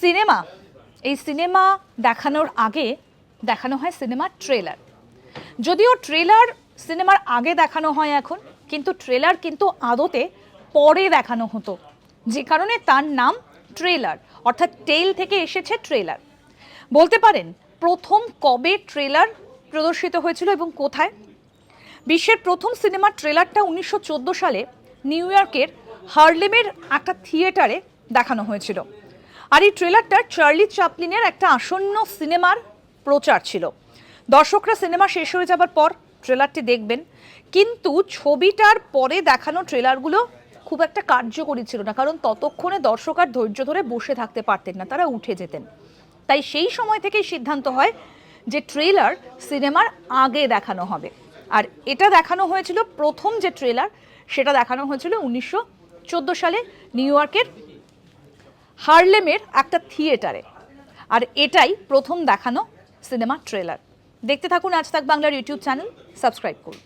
Cinema. এই cinema দেখানোর আগে, দেখানো হয় সিনেমার ট্রেলার। যদিও ট্রেলার সিনেমার আগে দেখানো হয় এখন, কিন্তু ট্রেলার কিন্তু আদতে পরে দেখানো হতো। যে কারণে তার নাম ট্রেলার, অর্থাৎ টেল থেকে এসেছে ট্রেলার। বলতে পারেন, প্রথম কবে ট্রেলার প্রদর্শিত হয়েছিল এবং কোথায়? বিশ্বের প্রথম সিনেমার ট্রেলারটা উনিশশো চোদ্দ সালে নিউ ইয়র্কের হার্লেমের একটা থিয়েটারে দেখানো হয়েছিল। আর এই ট্রেলারটা চার্লি চাপলিনের একটা আসন্ন সিনেমার প্রচার ছিল। দর্শকরা সিনেমা শেষ হয়ে যাবার পর ট্রেলারটি দেখবেন। কিন্তু ছবিটার পরে দেখানো ট্রেলারগুলো খুব একটা কার্যকরী ছিল না, কারণ ততক্ষণে দর্শক আর ধৈর্য ধরে বসে থাকতে পারতেন না, তারা উঠে যেতেন। তাই সেই সময় থেকেই সিদ্ধান্ত হয় যে ট্রেলার সিনেমার আগে দেখানো হবে। আর এটা দেখানো হয়েছিল প্রথম যে ট্রেলার সেটা দেখানো হয়েছিল উনিশশো চোদ্দ সালে নিউ ইয়র্কের হার্লেমের একটা থিয়েটারে। আর এটাই প্রথম দেখানো সিনেমা ট্রেলার। দেখতে থাকুন আজ তাক বাংলার ইউটিউব চ্যানেল, সাবস্ক্রাইব করুন।